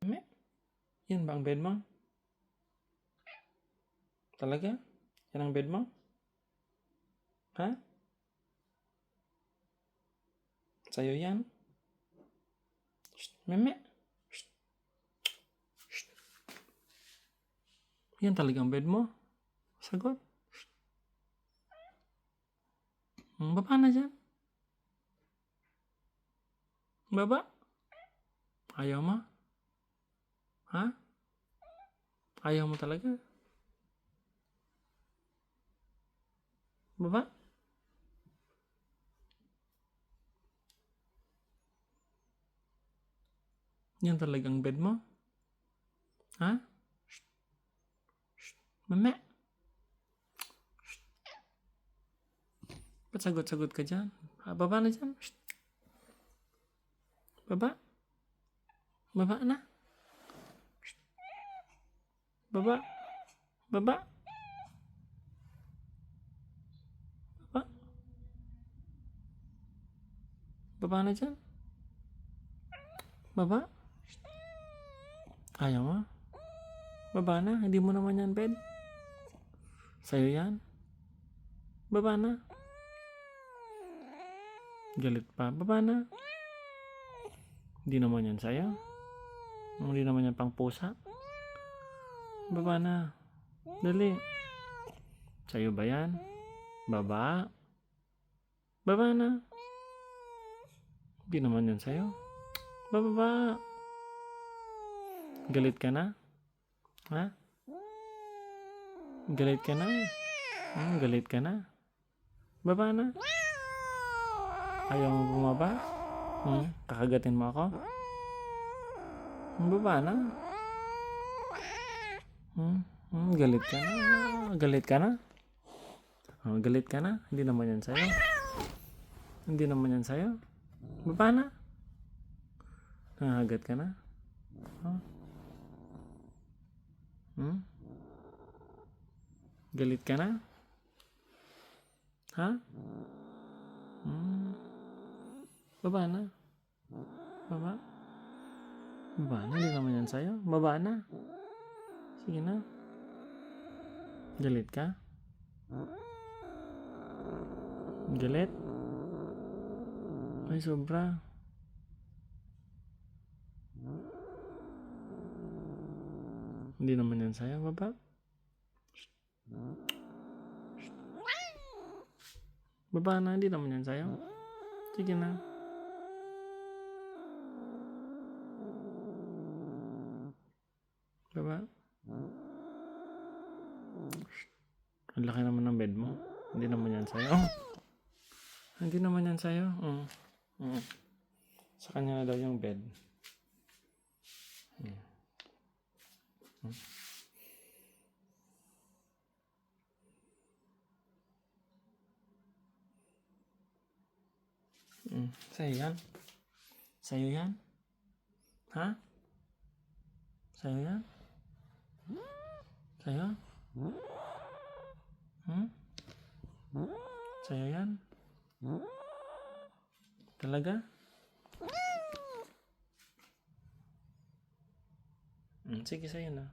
Me? Yan ba ang bed mo? Talaga? Yan ang bed mo? Ha? Sa'yo yan? Meme. Yan talagang bed mo? Sagot. Hmm, Baba na dyan. Baba. Ayaw mo? Ha? Ayaw mo talaga? Baba? Yan talagang bed mo? Ha? Mame. Ba't sagot-sagot ka dyan? Baba na dyan. Baba. Baba na. Baba. Baba. Baba. Baba na dyan. Baba. Ayaw mo? Baba na. Hindi mo naman yan bed. Sa'yo yan. Baba na. Galit pa. Baba na. Hindi naman yan sa'yo. Hindi naman yan pang pusa. Baba na. Dali. Sa'yo ba yan? Baba. Baba na. Hindi naman yan sa'yo. Bababa. Galit ka na? Ha? Galit ka na? Hmm, galit ka na? Baba na. Ayaw mo bumaba? Hmm, kakagatin mo ako? Baba na. Hmm, hmm, galit ka na? Galit ka na? Oh, galit ka na? Hindi naman yan sa'yo. Hindi naman yan sa'yo. Baba na. Nangagat ka na? Oh. Hmm? Galit ka na? Ha? Hmm. Baba na. Baba. Baba na. Hindi naman yan sa'yo. Baba na. Sige na. Galit ka? Galit? Ay, sobra. Hindi naman yan sa'yo, baba. Baba na, hindi naman yan sa'yo. Sige na. Ang laki naman ng bed mo. Hindi naman yan sa'yo. Hindi naman yan sa'yo. Mm. Mm. Sa kanya na daw yung bed. Mm. Mm. Mm. Sa'yo yan? Sa'yo yan? Ha? Sa'yo yan? Sa'yo? Hmm? Sa'yo yan? Talaga? Mm, sige, sa'yo na.